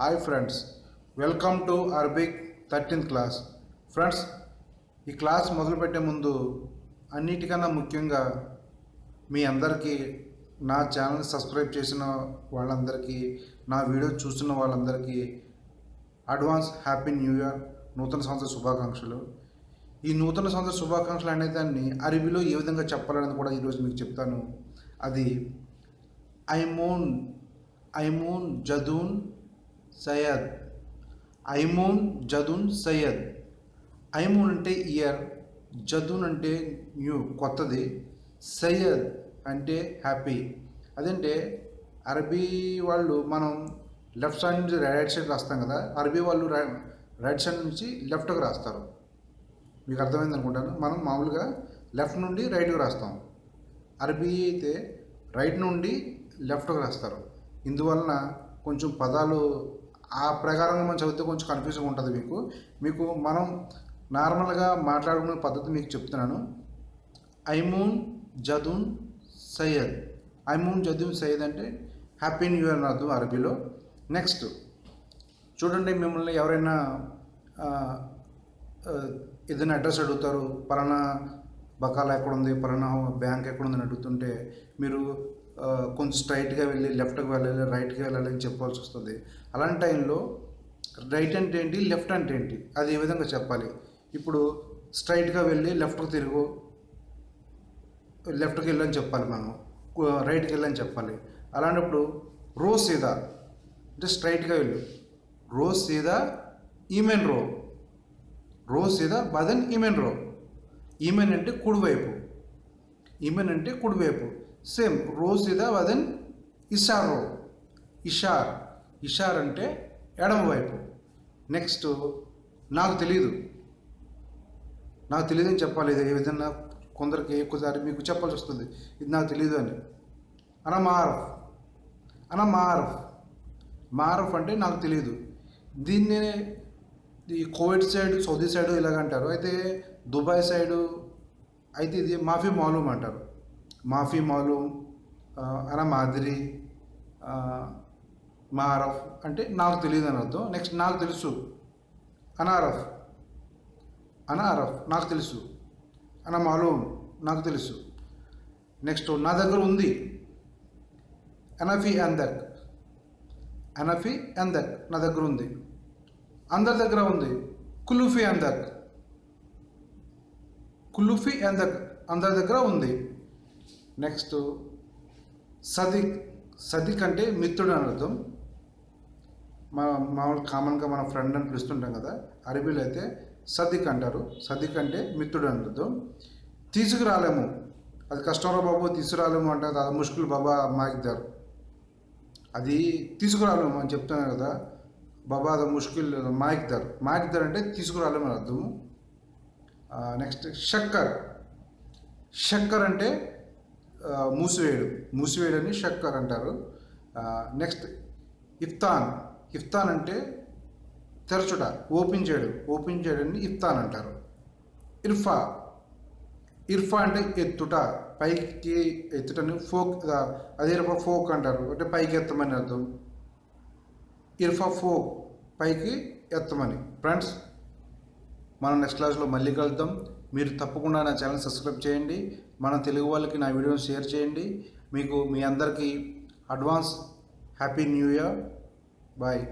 Hi friends welcome to Arabic thirteenth class friends ఈ class మొదలుపెట్టే ముందు అన్నిటికన్నా ముఖ్యంగా మీ అందరికీ నా ఛానల్ సబ్స్క్రైబ్ చేసిన వాళ్ళందరికీ నా వీడియో చూస్తున్న వాళ్ళందరికీ అడ్వాన్స్ హ్యాపీ న్యూ ఇయర్ నూతన సంవత్సర శుభాకాంక్షలు. ఈ నూతన సంవత్సర శుభాకాంక్షలు అనే దాన్ని అరబీలో ఏ విధంగా చెప్పాలని కూడా ఈరోజు మీకు చెప్తాను. అది ఐమోన్ ఐమూన్ జదూన్ సయ్యద్. ఐమూన్ జదున్ సయ్యద్. ఐమూన్ అంటే ఇయర్ జదున్ అంటే న్యూ కొత్తది. సయ్యద్ అంటే హ్యాపీ. అదంటే అరబీ వాళ్ళు మనం లెఫ్ట్ సైడ్ నుంచి రైట్ సైడ్ రాస్తాం కదా అరబీ వాళ్ళు రై- రైట్ సైడ్ నుంచి లెఫ్ట్కి రాస్తారు. మీకు అర్థమైంది అనుకుంటాను? మనం మామూలుగా లెఫ్ట్ నుండి రైట్కి రాస్తాం. అరబీ అయితే రైట్ నుండి లెఫ్ట్కి రాస్తారు. ఇందువలన కొంచెం పదాలు ఆ ప్రకారంగా మనం చదివితే కొంచెం కన్ఫ్యూజింగ్ ఉంటుంది మీకు. మీకు మనం నార్మల్గా మాట్లాడుకునే పద్ధతి మీకు చెప్తున్నాను. ఐమూన్ జదూన్ సయ్యద్. ఐమూన్ జదూన్ సయ్యద్ అంటే హ్యాపీ న్యూ ఇయర్ అర్థం అరబీలో. నెక్స్ట్ చూడండి మిమ్మల్ని ఎవరైనా ఏదైనా అడ్రస్ అడుగుతారు పలానా బకాలా ఎక్కడ ఉంది పలానా బ్యాంక్ ఎక్కడ ఉంది అని అడుగుతుంటే మీరు కొంచెం స్ట్రైట్గా వెళ్ళి లెఫ్ట్కి వెళ్ళాలి రైట్కి వెళ్ళాలి అని చెప్పాల్సి వస్తుంది. అలాంటి టైంలో రైట్ అంటే ఏంటి లెఫ్ట్ అంటే ఏంటి? అది ఏ విధంగా చెప్పాలి? ఇప్పుడు స్ట్రైట్గా వెళ్ళి లెఫ్ట్కి తిరుగు లెఫ్ట్కి వెళ్ళని చెప్పాలి మనం. రైట్కి వెళ్ళని చెప్పాలి. అలాంటప్పుడు రో సీదా అంటే స్ట్రైట్గా వెళ్ళు. రో సీదా ఈమెన్ రో రో సీదా బదన్ ఈమెన్ రో ఈమెన్ అంటే కుడివైపు. ఈమెన్ అంటే కుడివైపు. సేమ్ రోజ్ సీదా బదన్ ఇషార్ రో ఇషార్. ఇషార్ అంటే ఎడమ వైపు. నెక్స్ట్ నాకు తెలీదు. నాకు తెలియదు అని చెప్పాలి. ఇది ఏ విధంగా? కొందరికి ఎక్కువసారి మీకు చెప్పాల్సి వస్తుంది. ఇది నాకు తెలియదు అని. అన మారఫ్ అన మారఫ్ మారఫ్ అంటే నాకు తెలియదు దీన్ని ఈ కోవిడ్ సైడ్ సౌదీ సైడ్ ఇలాగ అంటారు. అయితే దుబాయ్ సైడు అయితే ఇది మాఫీ మాలూమ్ అంటారు. మాఫీ మాలూమ్ ఆ, అన మాదిరి మారఫ్ అంటే నాకు తెలియదు అని అర్థం. నెక్స్ట్ నాకు తెలుసు. అనారఫ్. అనారఫ్ నాకు తెలుసు. అన మాలూమ్ నాకు తెలుసు. నెక్స్ట్ నా దగ్గర ఉంది. అనఫీ అందక్. అనఫీ అందక్ నా దగ్గర ఉంది. అందరి దగ్గర ఉంది. కులుఫీ అందక్. కులుఫీ అందక్ అందరి దగ్గర ఉంది. నెక్స్ట్ సదిక్ సదిక్ అంటే మిత్రుడు అని అర్థం. మన మామూలు కామన్గా మన ఫ్రెండ్ అని పిలుస్తుంటాం కదా అరబీలో అయితే సదిక్ అంటారు. సదిక్ అంటే మిత్రుడు అని అర్థం. తీసుకురాలేము. అది కష్టంరా బాబు తీసుకురాలేము అంటే అది ముష్కిల్ బాబా మాకిదారు అది తీసుకురాలేము అని చెప్తాను కదా బాబా అది ముష్కిల్ మాకిదార్ మాకిదార్ అంటే తీసుకురాలేము అని అర్థము నెక్స్ట్ షక్కర్. షక్కర్ అంటే మూసివేయడు. మూసివేయడని షక్కర్ అంటారు. నెక్స్ట్ ఇఫ్తాన్. ఇఫ్తాన్ అంటే తెరచుట ఓపెన్ చేయడం. ఓపెన్ చేయడాన్ని ఇఫ్తాన్ అంటారు. ఇర్ఫా. ఇర్ఫా అంటే ఎత్తుట పైకి ఎత్తుటని ఫోక్ అదే రూప ఫోక్ అంటారు. అంటే పైకి ఎత్తమని అర్థం. ఇర్ఫా ఫోక్ పైకి ఎత్తమని. ఫ్రెండ్స్ మనం నెక్స్ట్ క్లాస్లో మళ్ళీ కలుద్దాం. మీరు తప్పకుండా నా ఛానల్ సబ్స్క్రైబ్ చేయండి. మన తెలుగు వాళ్ళకి నా వీడియోని షేర్ చేయండి. మీకు మీ అందరికీ advance happy new year. Bye.